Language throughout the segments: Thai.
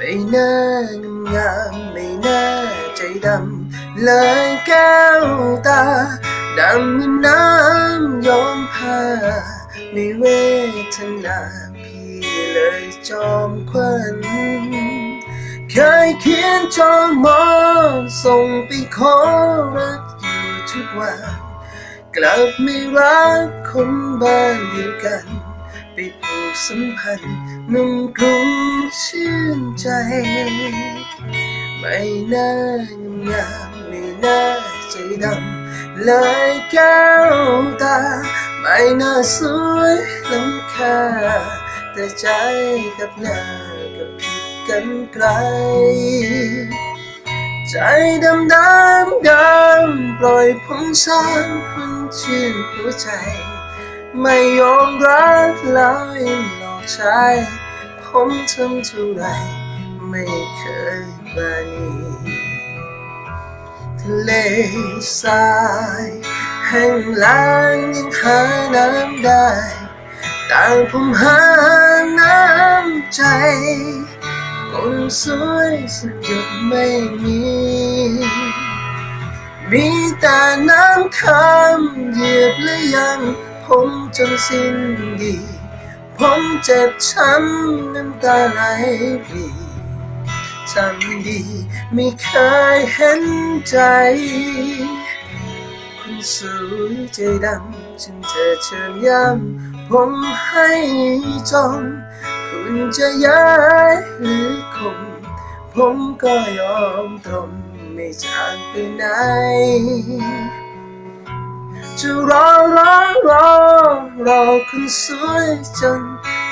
ไม่น่างามไม่น่าใจดำเลยแก้วตาดำเหมือนน้ำยอมผ้าไม่เวทนาพี่เลยจอมควันเคยเขียนจอมอส่งไปขอรักอยู่ทุกวันกลับไม่รักคนบ้านเดียวกัน ไปผูกสัมพันธ์นุ่มกรุง ชื่นใจ ไม่น่างามไม่น่าใจดำเลยแก้วตา ไม่น่าสวยล้ำค่า แต่ใจกับหน้ากับผิดกันไกล ใจดำดำดำปล่อยผมสร้างคนชื่นหัวใจ ไม่ยอมรักแล้วยังหลอกใช้ ผมทำเท่าไรไม่เคยบานีทะเลทรายแห้งแล้งยังหาน้ำได้แต่ผมหาน้ำใจคนสวยสักหยดไม่มี มีแต่น้ำคำเหยียบและยังผมจนสิ้นดี ผมเจ็บช้ำน้ำตาไหลปรีทำดีไม่เคยเห็นใจ คุณสวยใจดำฉันเธอเชิญย้ำผมให้จองคุณจะย้ายหรือคงผมก็ยอมตรงไม่จากไปไหนจะรอรอรอ เราคนสวยจน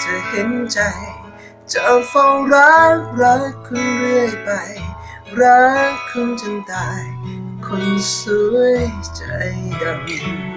จะเห็นใจ จะเฝ้ารักรักคุณเรื่อยไป รักคุณจนตาย คนสวยใจดำ